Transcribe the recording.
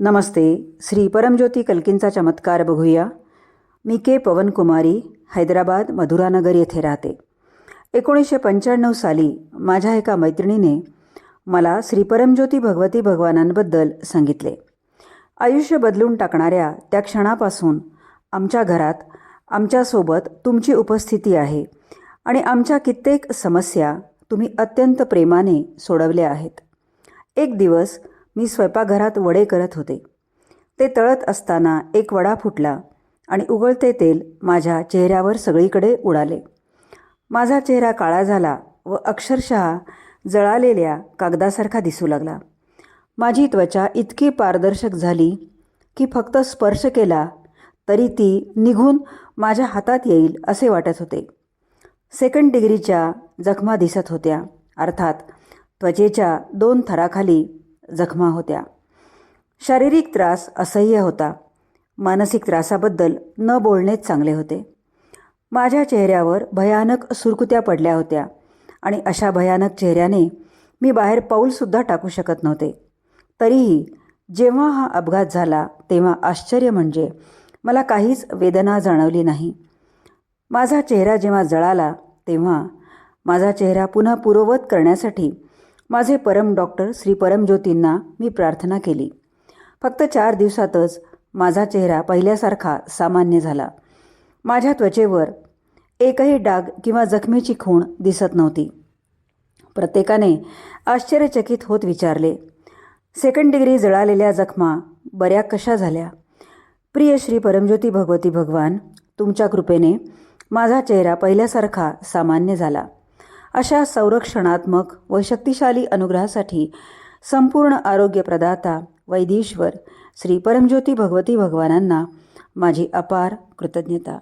नमस्ते श्री परमज्योती कल्कींचा चमत्कार बघूया. मी के पवनकुमारी हैदराबाद मधुरानगर येथे राहते. एकोणीसशे पंच्याण्णव साली माझ्या एका मैत्रिणीने मला श्री परमज्योती भगवती भगवानांबद्दल सांगितले. आयुष्य बदलून टाकणाऱ्या त्या क्षणापासून आमच्या घरात आमच्यासोबत तुमची उपस्थिती आहे आणि आमच्या कित्येक समस्या तुम्ही अत्यंत प्रेमाने सोडवल्या आहेत. एक दिवस मी स्वयंपाकघरात वडे करत होते. ते तळत असताना एक वडा फुटला आणि उगळते तेल माझ्या चेहऱ्यावर सगळीकडे उडाले. माझा चेहरा काळा झाला व अक्षरशः जळालेल्या कागदासारखा दिसू लागला. माझी त्वचा इतकी पारदर्शक झाली की फक्त स्पर्श केला तरी ती निघून माझ्या हातात येईल असे वाटत होते. सेकंड डिग्रीच्या जखमा दिसत होत्या. अर्थात त्वचेच्या दोन थराखाली जखमा होत्या. शारीरिक त्रास असह्य होता. मानसिक त्रासाबद्दल न बोलणेच चांगले होते. माझ्या चेहऱ्यावर भयानक सुरकुत्या पडल्या होत्या आणि अशा भयानक चेहऱ्याने मी बाहेर पाऊलसुद्धा टाकू शकत नव्हते. तरीही जेव्हा हा अपघात झाला तेव्हा आश्चर्य म्हणजे मला काहीच वेदना जाणवली नाही. माझा चेहरा जेव्हा जळाला तेव्हा माझा चेहरा पुन्हा पूर्ववत करण्यासाठी माझे परम डॉक्टर श्री परमज्योतींना मी प्रार्थना केली. फक्त चार दिवसातच माझा चेहरा पहिल्यासारखा सामान्य झाला. माझ्या त्वचेवर एकही डाग किंवा जखमेची खूण दिसत नव्हती. प्रत्येकाने आश्चर्यचकित होत विचारले सेकंड डिग्री जळालेल्या जखमा बऱ्या कशा झाल्या? प्रिय श्री परमज्योती भगवती भगवान तुमच्या कृपेने माझा चेहरा पहिल्यासारखा सामान्य झाला. अशा संरक्षणात्मक व शक्तिशाली अनुग्रहासाठी संपूर्ण आरोग्य प्रदाता वैदीश्वर श्री परमज्योती भगवती भगवानांना माझी अपार कृतज्ञता.